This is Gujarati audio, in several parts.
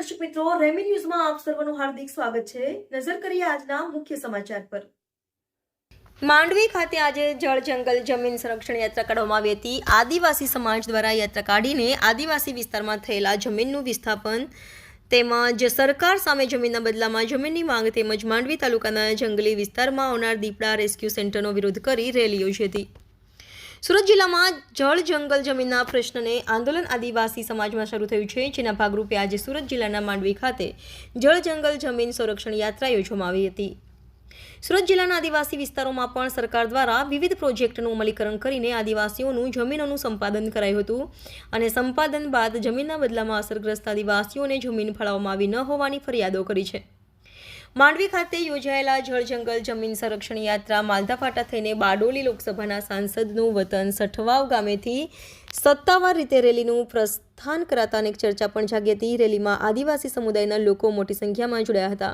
દર્શક મિત્રો, રેમી ન્યૂઝમાં આપ સર્વનું હાર્દિક સ્વાગત છે. નજર કરીએ આજના મુખ્ય સમાચાર પર. માંડવી ખાતે આજે જળ જંગલ જમીન સંરક્ષણ યાત્રા કાઢવામાં આવી હતી. આદિવાસી સમાજ દ્વારા યાત્રા કાઢીને આદિવાસી વિસ્તારમાં થયેલા જમીનનું વિસ્થાપન તેમજ સરકાર સામે જમીનના બદલામાં જમીનની માંગ તેમજ માંડવી તાલુકાના જંગલી વિસ્તારમાં આવનાર દીપડા રેસ્ક્યુ સેન્ટરનો વિરોધ કરી રેલી યોજી હતી. સુરત જિલ્લામાં જળ જંગલ જમીનના પ્રશ્નને આંદોલન આદિવાસી સમાજમાં શરૂ થયું છે, જેના ભાગરૂપે આજે સુરત જિલ્લાના માંડવી ખાતે જળ જંગલ જમીન સંરક્ષણ યાત્રા યોજવામાં આવી હતી. સુરત જિલ્લાના આદિવાસી વિસ્તારોમાં પણ સરકાર દ્વારા વિવિધ પ્રોજેક્ટનું અમલીકરણ કરીને આદિવાસીઓનું જમીનોનું સંપાદન કરાયું હતું અને સંપાદન બાદ જમીનના બદલામાં અસરગ્રસ્ત આદિવાસીઓને જમીન ફાળવવામાં આવી ન હોવાની ફરિયાદો કરી છે. માંડવી ખાતે યોજાયેલા જળ જમીન સંરક્ષણ યાત્રા માલધાફાટા થઈને બારડોલી લોકસભાના સાંસદનું વતન સઠવાવ ગામેથી સત્તાવાર રીતે રેલીનું પ્રસ્થાન કરાતા અનેક ચર્ચા પણ જાગી હતી. રેલીમાં આદિવાસી સમુદાયના લોકો મોટી સંખ્યામાં જોડાયા હતા.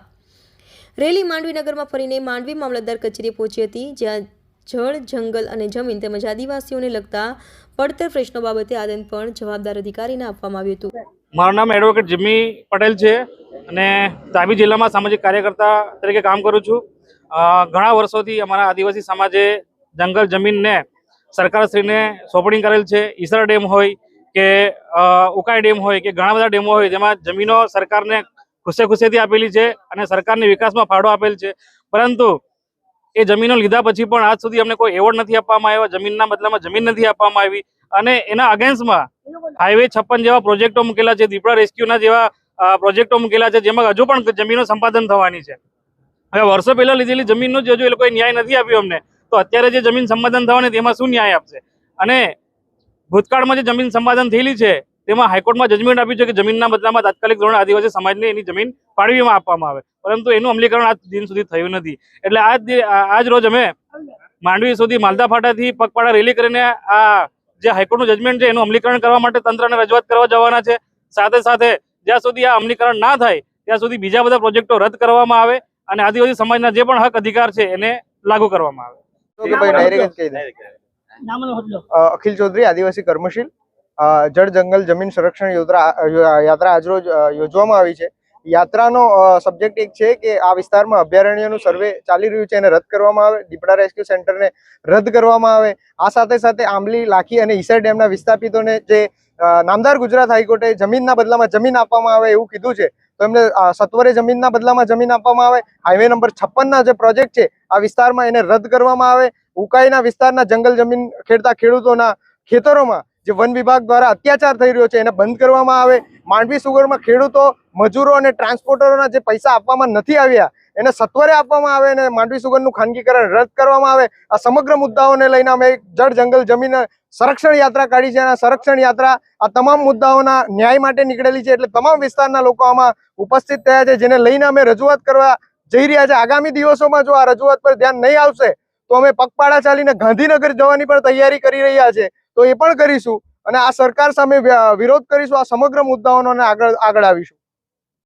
રેલી માંડવી નગરમાં ફરીને માંડવી મામલતદાર કચેરીએ પહોંચી હતી, જ્યાં જળ જંગલ અને જમીન તેમજ આદિવાસીઓને લગતા પડતર પ્રશ્નો બાબતે આદન પણ જવાબદાર અધિકારીને આપવામાં આવ્યું હતું. મારું નામ એડવોકેટ જિમ્મી પટેલ છે. અને તાપી જિલ્લામાં સામાજિક કાર્યકર્તા તરીકે કામ કરું છું. ઘણા વર્ષોથી અમારા આદિવાસી સમાજે જંગલ જમીનને સરકારશ્રીને સોંપણી કરેલ છે. ઈસર ડેમ હોય કે ઉકાઈ ડેમ હોય કે ઘણા બધા ડેમો હોય જેમાં જમીનો સરકારને ખુશે ખુશેથી આપેલી છે અને સરકારને વિકાસમાં ફાળો આપેલ છે. પરંતુ એ જમીનો લીધા પછી પણ આજ સુધી અમને કોઈ એવોર્ડ નથી આપવામાં આવ્યો. જમીનના બદલામાં જમીન નથી આપવામાં આવી. અને એના અગેન્સ્ટમાં હાઈવે છપ્પન જેવા પ્રોજેક્ટો મૂકેલા છે. દીપડા રેસ્ક્યુના જેવા પ્રોજેક્ટો મૂકેલા છે, જેમાં હજુ પણ જમીનો સંપાદન થવાની છે. હવે વર્ષો પહેલા લીધેલી જમીનનો જ હજુ એ લોકોએ ન્યાય નથી આપ્યો અમને. તો અત્યારે જે જમીન સંપાદન થવાની તેમાં શું ન્યાય આપશે? અને ભૂતકાળમાં જે જમીન સંપાદન થયેલી છે, તેમાં હાઈકોર્ટમાં જજમેન્ટ આપ્યું છે કે જમીનના બદલામાં તાત્કાલિક ધોરણે આદિવાસી સમાજને એની જમીન ફાળવીમાં આપવામાં આવે. પરંતુ એનું અમલીકરણ આજ દિન સુધી થયું નથી. એટલે આજ આજ રોજ અમે માંડવી સુધી માલદા ફાટાથી પગપાળા રેલી કરીને આ જે હાઈકોર્ટનું જજમેન્ટ છે, એનું અમલીકરણ કરવા માટે તંત્રને રજૂઆત કરવા જવાના છે. સાથે સાથે જ્યાં સુધી આ અમલીકરણ ના થાય ત્યાં સુધી બીજા બધા પ્રોજેક્ટો રદ કરવામાં આવે અને આદિવાસી સમાજના જે પણ હક અધિકાર છે એને લાગુ કરવામાં આવે. તો કે ભાઈ ડાયરેક્ટ જ કહી દે. અ, અખિલ ચૌધરી આદિવાસી કર્મશીલ જળ જંગલ જમીન સંરક્ષણ યાત્રા યાત્રા આજરોજ યોજવામાં આવી છે. યાત્રાનો સબ્જેક્ટ એક છે કે આ વિસ્તારમાં અભયારણ્યનું સર્વે ચાલી રહ્યું છે એને રદ કરવામાં આવે દીપડા રેસ્ક્યુ સેન્ટરને રદ કરવામાં આવે. આ સાથે સાથે આંબલી લાખી અને ઈસર ડેમના વિસ્થાપિતોને જે નામદાર ગુજરાત હાઈકોર્ટે જમીનના બદલામાં જમીન આપવામાં આવે એવું કીધું છે. તો એમને સત્વરે જમીનના બદલામાં જમીન આપવામાં આવે. હાઈવે નંબર છપ્પનના જે પ્રોજેક્ટ છે, આ વિસ્તારમાં એને રદ કરવામાં આવે. ઉકાઈના વિસ્તારના જંગલ જમીન ખેડતા ખેડૂતોના ખેતરોમાં જે વન વિભાગ દ્વારા અત્યાચાર થઈ રહ્યો છે, એને બંધ કરવામાં આવે. માંડવી સુગરમાં ખેડૂતો, મજૂરો અને ટ્રાન્સપોર્ટરોના જે પૈસા આપવામાં નથી આવ્યા, એને સત્વરે આપવામાં આવે અને માંડવી સુગરનું ખાનગીકરણ રદ કરવામાં આવે. આ સમગ્ર મુદ્દાઓને લઈને અમે જળ જંગલ જમીન સંરક્ષણ યાત્રા કાઢી છે અને સંરક્ષણ યાત્રા આ તમામ મુદ્દાઓના ન્યાય માટે નીકળેલી છે એટલે તમામ વિસ્તારના લોકો આમાં ઉપસ્થિત થયા છે, જેને લઈને અમે રજૂઆત કરવા જઈ રહ્યા છે. આગામી દિવસોમાં જો આ રજૂઆત પર ધ્યાન નહીં આવશે, તો અમે પગપાળા ચાલીને ગાંધીનગર જવાની પણ તૈયારી કરી રહ્યા છે. તો એ પણ કરીશું અને આ સરકાર સામે વિરોધ કરીશું, આ સમગ્ર મુદ્દાઓનો આગળ આગળ આવીશું.